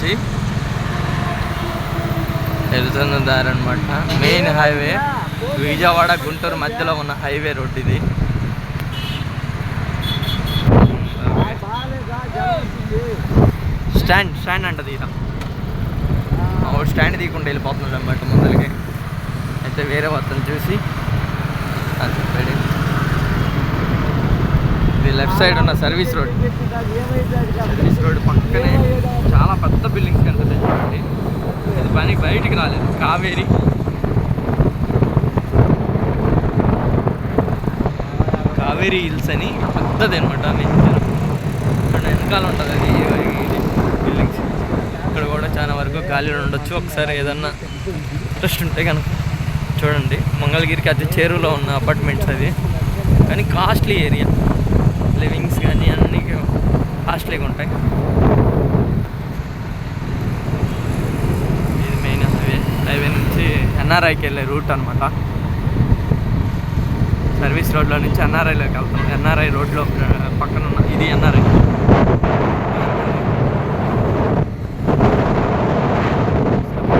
నుంచి వెళ్తున్న దారి అనమాట మెయిన్ హైవే విజయవాడ గుంటూరు మధ్యలో ఉన్న హైవే రోడ్ ఇది. స్టాండ్ స్టాండ్ అంటది ఇది స్టాండ్ తీయకుండా వెళ్ళిపోతున్నాడు అనమాట ముందరికి. అయితే వేరే అతను చూసి అది చెప్పాడు. ఇది లెఫ్ట్ సైడ్ ఉన్న సర్వీస్ రోడ్ సర్వీస్ రోడ్ పక్కనే చాలా పెద్ద బిల్డింగ్స్ కనిపిస్తాయి చూడండి ఇది పని బయటికి రాలేదు. కావేరి. కావేరి హిల్స్ అని పెద్దది అనమాట ఇక్కడ వెనకాల ఉంటుంది అది. బిల్డింగ్స్ ఇక్కడ కూడా చాలా వరకు ఖాళీ ఉండొచ్చు. ఒకసారి ఏదన్నా ఇంట్రెస్ట్ ఉంటే కనుక చూడండి. మంగళగిరికి అతి చేరువలో ఉన్న అపార్ట్మెంట్స్ అది కానీ కాస్ట్లీ ఏరియా లివింగ్స్ కానీ అన్నీ కాస్ట్లీగా ఉంటాయి ఇది మెయిన్ హైవే హైవే నుంచి ఎన్ఆర్ఐకి వెళ్ళే రూట్ అనమాట సర్వీస్ రోడ్లో నుంచి ఎన్ఆర్ఐలోకి వెళ్తాం. ఎన్ఆర్ఐ రోడ్లో పక్కన ఉన్న ఇది ఎన్ఆర్ఐ.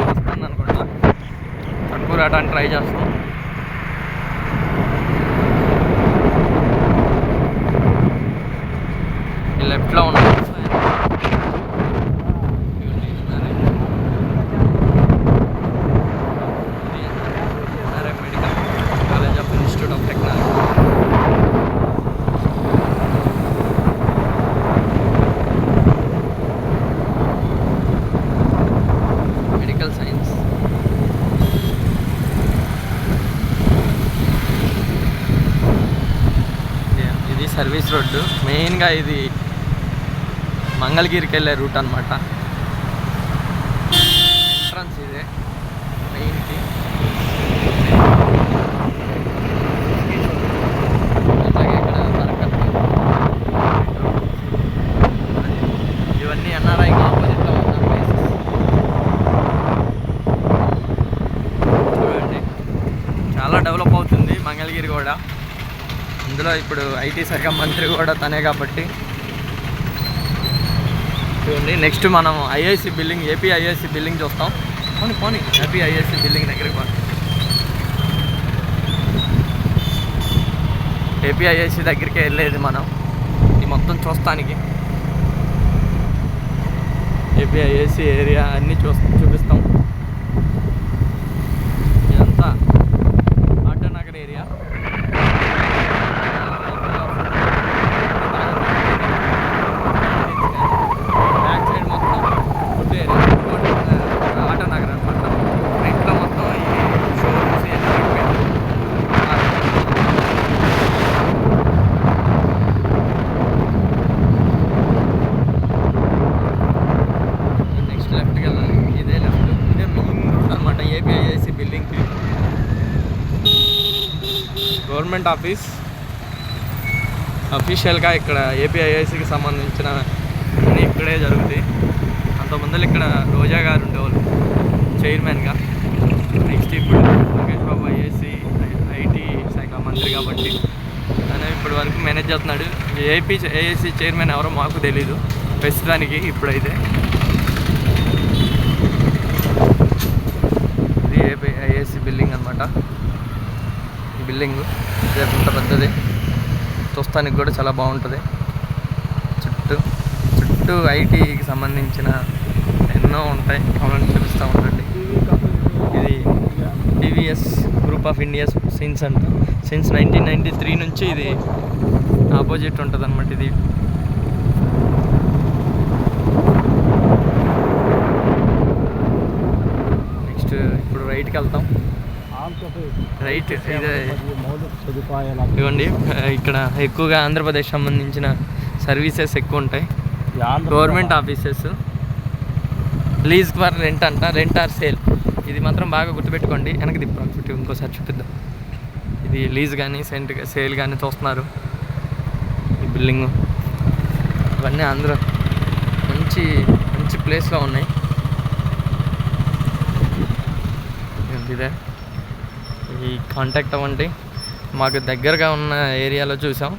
వస్తుంది అనుకుంటా. తక్కువ రావడానికి ట్రై చేస్తాం. లెఫ్ట్లో ఉన్నాం medical college of institute of technology medical science ఇది సర్వీస్ రోడ్డు. మెయిన్గా ఇది మంగళగిరికి వెళ్ళే రూట్ అనమాట ఎంట్రన్స్ ఇదే. మెయిన్కి. అలాగే ఇక్కడ బరకత్ ఇవన్నీ ఎన్ఆర్ఐకి ఆపోజిట్లో ఉన్న ప్లేసెస్ చూడండి. చాలా డెవలప్ అవుతుంది మంగళగిరి కూడా. ఇందులో ఇప్పుడు ఐటీ శాఖ మంత్రి కూడా తనే కాబట్టి. చూడండి నెక్స్ట్ మనం IIC building AP IIC building చూస్తాం. పోనీ పోనీ ఏపీ ఐఐసి బిల్డింగ్ దగ్గరికి పోనీ ఏపీ ఐఐసి దగ్గరికి వెళ్ళేది మనం ఇది మొత్తం చూస్తానికి. ఏపీ ఐఐసి ఏరియా అన్నీ చూ చూపిస్తాం ఇదంతా ఆటోనగర్ ఏరియా బ్యాక్ సైడ్ మొత్తం ఫుడ్ ఏరియా ఆటోనగర్ అనమాట ఇంట్లో మొత్తం ఈ షోరూమ్స్ నెక్స్ట్ లెఫ్ట్కి వెళ్ళాలి ఇదే లెఫ్ట్ ఇదే మెయిన్ రూట్ అనమాట ఏపీఐఐసి బిల్డింగ్కి గవర్నమెంట్ ఆఫీస్. అఫీషియల్గా ఇక్కడ ఏపీఐఐసికి సంబంధించిన ఇక్కడే జరుగుతాయి అంత ముందర ఇక్కడ రోజా గారు ఉండేవాళ్ళు చైర్మన్గా. నెక్స్ట్ ఇప్పుడు లోకేష్ బాబు ఐఏసి ఐటీ శాఖ మంత్రి కాబట్టి ఆయన ఇప్పటి వరకు మేనేజ్ చేస్తున్నాడు. ఏపీ ఏఐసి చైర్మన్ ఎవరో మాకు తెలీదు. ప్రస్తుతానికి ఇప్పుడైతే. ఇది ఏపీ ఐఏసీ బిల్డింగ్ అనమాట బిల్డింగ్. ఇదే పెద్దది. చూస్తానికి కూడా చాలా బాగుంటుంది. చుట్టూ చుట్టూ ఐటీకి సంబంధించిన ఎన్నో ఉంటాయి. కావాలని చూపిస్తూ ఉండండి. ఇది TVS group of India's since అంట. సిన్స్ నైన్టీన్ నైంటీ త్రీ నుంచి ఇది ఆపోజిట్ ఉంటుంది అనమాట ఇది. నెక్స్ట్ ఇప్పుడు రైట్కి వెళ్తాం. రైట్ ఇదే. ఇవ్వండి ఇక్కడ ఎక్కువగా ఆంధ్రప్రదేశ్ సంబంధించిన సర్వీసెస్ ఎక్కువ ఉంటాయి government offices lease for rent అంట రెంట్ ఆర్ సేల్ ఇది మాత్రం బాగా గుర్తుపెట్టుకోండి. వెనక్కి తిప్పాలి చుట్టూ ఇంకోసారి చూపిద్దాం. ఇది లీజ్ కానీ సెంట్ సేల్ కానీ చూస్తున్నారు. ఈ బిల్డింగ్ ఇవన్నీ ఆంధ్ర మంచి మంచి ప్లేస్లో ఉన్నాయి. ఇదే. ఈ కాంటాక్ట్ అవ్వండి. మాకు దగ్గరగా ఉన్న ఏరియాలో చూసాం.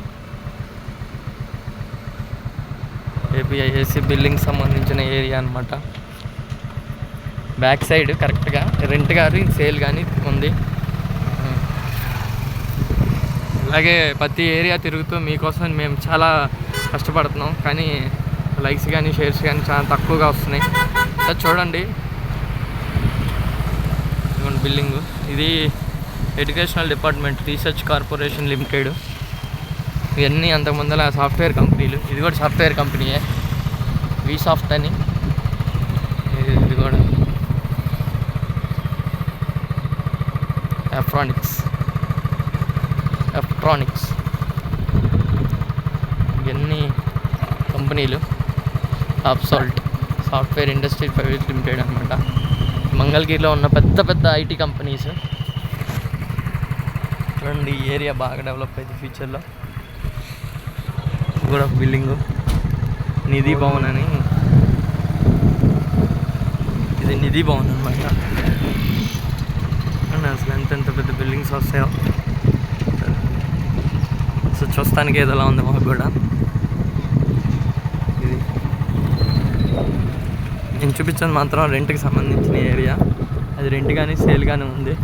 ఏపీఐఏసి బిల్డింగ్ సంబంధించిన ఏరియా అనమాట బ్యాక్ సైడ్ కరెక్ట్గా రెంట్ కానీ సేల్ కానీ ఉంది. అలాగే ప్రతి ఏరియా తిరుగుతూ మీకోసం మేము చాలా కష్టపడుతున్నాం. కానీ లైక్స్ కానీ షేర్స్ కానీ చాలా తక్కువగా వస్తున్నాయి. సార్ చూడండి. బిల్డింగ్ ఇది educational department research corporation limited ఇవన్నీ అంతకుముందల సాఫ్ట్వేర్ కంపెనీలు. ఇది కూడా సాఫ్ట్వేర్ కంపెనీయే. వి సాఫ్ట్ అని. ఇది ఇది కూడా. ఎలక్ట్రానిక్స్ ఎలక్ట్రానిక్స్ ఇవన్నీ కంపెనీలు. అప్సాల్ట్ సాఫ్ట్వేర్ ఇండస్ట్రీ ప్రైవేట్ లిమిటెడ్ అనమాట మంగళగిరిలో ఉన్న పెద్ద పెద్ద ఐటీ కంపెనీస్. చూడండి ఈ ఏరియా బాగా డెవలప్ అయింది ఫ్యూచర్లో. ఇది కూడా బిల్డింగు. నిధి భవన్ అని. ఇది నిధి భవన్ అనమాట అసలు ఎంత ఎంత పెద్ద బిల్డింగ్స్ వస్తాయో. సో చూస్తానికి ఏదోలా ఉంది మాకు కూడా ఇది. నేను చూపించాను మాత్రం రెంట్కి సంబంధించిన ఏరియా. అది రెంట్ కానీ సేల్ కానీ ఉంది.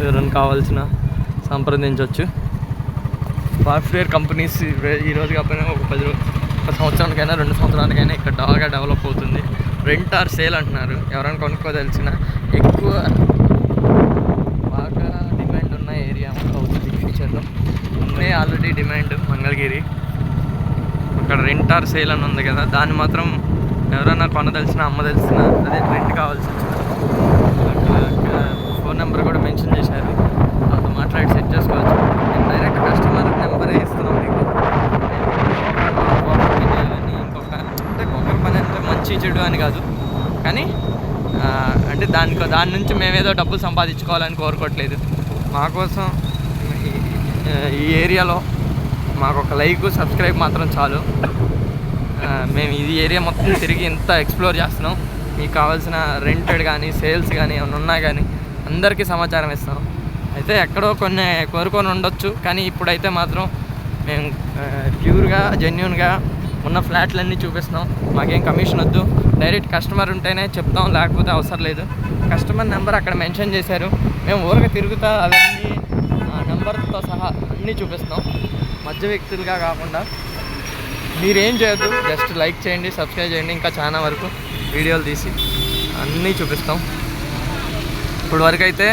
ఎవరైనా కావాల్సిన సంప్రదించవచ్చు. సాఫ్ట్వేర్ కంపెనీస్ ఈ- రోజు కాకపోయినా ఒక పది ఒక సంవత్సరానికైనా రెండు సంవత్సరానికైనా ఇక్కడ బాగా డెవలప్ అవుతుంది. రెంట్ ఆర్ సేల్ అంటున్నారు. ఎవరైనా కొనుక్కోదలిసిన ఎక్కువ బాగా డిమాండ్ ఉన్న ఏరియా అవుతుంది ఫ్యూచర్లో ఉన్నాయి ఆల్రెడీ డిమాండ్ మంగళగిరి. అక్కడ రెంట్ ఆర్ సేల్ అని ఉంది కదా దాన్ని మాత్రం ఎవరైనా కొనదలిసిన అమ్మదలిసిన అదే రెంట్ కావాల్సి వచ్చింది ఫోన్ నెంబర్ కూడా మెన్షన్ చేశారు. వాళ్ళతో మాట్లాడి సెట్ చేసుకోవచ్చు. నేను డైరెక్ట్ కస్టమర్ నెంబరే ఇస్తున్నాం మీకు ఇంకొక అంటే ఒకరి పని అంటే మంచి చెడు అని కాదు. కానీ అంటే దానికి దాని నుంచి మేమేదో డబ్బులు సంపాదించుకోవాలని కోరుకోవట్లేదు. మా కోసం ఈ- ఏరియాలో మాకు ఒక లైక్ సబ్స్క్రైబ్ మాత్రం చాలు. మేము ఇది ఏరియా మొత్తం తిరిగి ఇంత ఎక్స్ప్లోర్ చేస్తున్నాం. మీకు కావాల్సిన రెంటెడ్ కానీ సేల్స్ కానీ ఏమైనా ఉన్నా కానీ అందరికీ సమాచారం ఇస్తాం అయితే ఎక్కడో కొన్ని కోరుకొని ఉండొచ్చు కానీ ఇప్పుడైతే మాత్రం మేము ప్యూర్గా జెన్యున్గా ఉన్న ఫ్లాట్లన్నీ చూపిస్తాం మాకేం కమిషన్ వద్దు. డైరెక్ట్ కస్టమర్ ఉంటేనే చెప్తాం లేకపోతే అవసరం లేదు. కస్టమర్ నెంబర్ అక్కడ మెన్షన్ చేశారు. మేము ఊరక తిరుగుతా అవన్నీ ఆ నెంబర్తో సహా అన్నీ చూపిస్తాం మధ్య వ్యక్తులుగా కాకుండా. మీరేం చేయొద్దు. జస్ట్ లైక్ చేయండి సబ్స్క్రైబ్ చేయండి. ఇంకా చాలా వరకు వీడియోలు తీసి అన్నీ చూపిస్తాం. ఇప్పుడు వరకు అయితే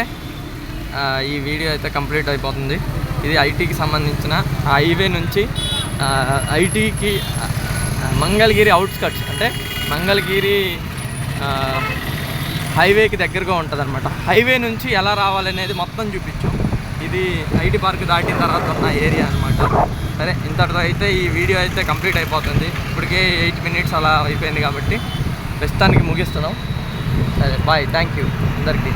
ఈ వీడియో అయితే కంప్లీట్ అయిపోతుంది. ఇది ఐటీకి సంబంధించిన ఆ హైవే నుంచి ఐటీకి మంగళగిరి అవుట్స్కట్స్ అంటే మంగళగిరి హైవేకి దగ్గరగా ఉంటుంది అనమాట హైవే నుంచి ఎలా రావాలనేది మొత్తం చూపించాం. ఇది ఐటీ పార్క్ దాటిన తర్వాత ఉన్న ఏరియా అనమాట సరే ఇంతటితో అయితే ఈ వీడియో అయితే కంప్లీట్ అయిపోతుంది. ఇప్పటికే ఎయిట్ మినిట్స్ అలా అయిపోయింది కాబట్టి ప్రస్తుతానికి ముగిస్తున్నాం. సరే బాయ్ థ్యాంక్ యూ అందరికీ.